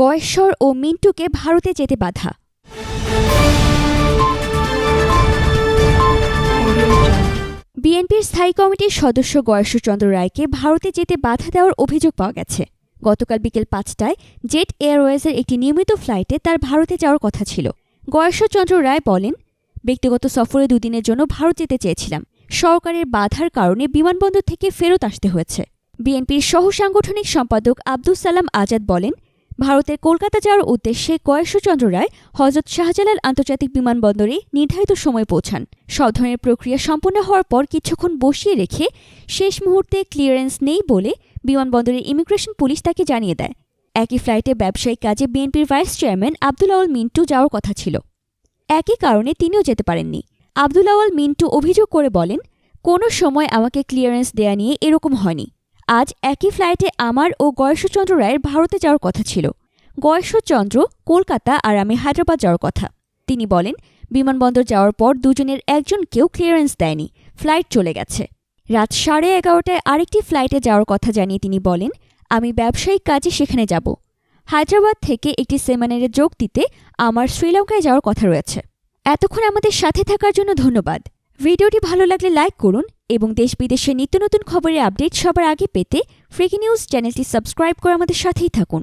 গয়েশ্বর ও মিন্টুকে ভারতে যেতে বাধা। বিএনপির স্থায়ী কমিটির সদস্য গয়েশ্বরচন্দ্র রায়কে ভারতে যেতে বাধা দেওয়ার অভিযোগ পাওয়া গেছে। গতকাল বিকেল পাঁচটায় জেট এয়ারওয়েজের একটি নিয়মিত ফ্লাইটে তার ভারতে যাওয়ার কথা ছিল। গয়েশ্বরচন্দ্র রায় বলেন, ব্যক্তিগত সফরে দুদিনের জন্য ভারত যেতে চেয়েছিলাম। সরকারের বাধার কারণে বিমানবন্দর থেকে ফেরত আসতে হয়েছে। বিএনপির সহ সাংগঠনিক সম্পাদক আব্দুল সালাম আজাদ বলেন ভারতের কলকাতা যাওয়ার উদ্দেশ্যে গয়েশ্বরচন্দ্র রায়, হজরত শাহজালাল আন্তর্জাতিক বিমানবন্দরে নির্ধারিত সময় পৌঁছান। সব ধরনের প্রক্রিয়া সম্পন্ন হওয়ার পর কিছুক্ষণ বসিয়ে রেখে শেষ মুহূর্তে ক্লিয়ারেন্স নেই বলে বিমানবন্দরের ইমিগ্রেশন পুলিশ তাকে জানিয়ে দেয়। একই ফ্লাইটে ব্যবসায়িক কাজে বিএনপির ভাইস চেয়ারম্যান আব্দুল আউল মিন্টু যাওয়ার কথা ছিল। একই কারণে তিনিও যেতে পারেননি। আব্দুল আওয়াল মিন্টু অভিযোগ করে বলেন, কোনো সময় আমাকে ক্লিয়ারেন্স দেয়া নিয়ে এরকম হয়নি। আজ একই ফ্লাইটে আমার ও গয়েশ্বরচন্দ্র রায়ের ভারতে যাওয়ার কথা ছিল। গয়েশ্বরচন্দ্র কলকাতা আর আমি হায়দ্রাবাদ যাওয়ার কথা। তিনি বলেন, বিমানবন্দর যাওয়ার পর দুজনের একজনকেও ক্লিয়ারেন্স দেয়নি, ফ্লাইট চলে গেছে। রাত সাড়ে এগারোটায় আরেকটি ফ্লাইটে যাওয়ার কথা জানিয়ে তিনি বলেন, আমি ব্যবসায়িক কাজে সেখানে যাব। হায়দ্রাবাদ থেকে একটি সেমিনারে যোগ দিতে আমার শ্রীলঙ্কায় যাওয়ার কথা রয়েছে। এতক্ষণ আমাদের সাথে থাকার জন্য ধন্যবাদ। ভিডিওটি ভালো লাগলে লাইক করুন এবং দেশ বিদেশের নিত্য নতুন খবরের আপডেট সবার আগে পেতে ফ্রিকি নিউজ চ্যানেলটি সাবস্ক্রাইব করে আমাদের সাথেই থাকুন।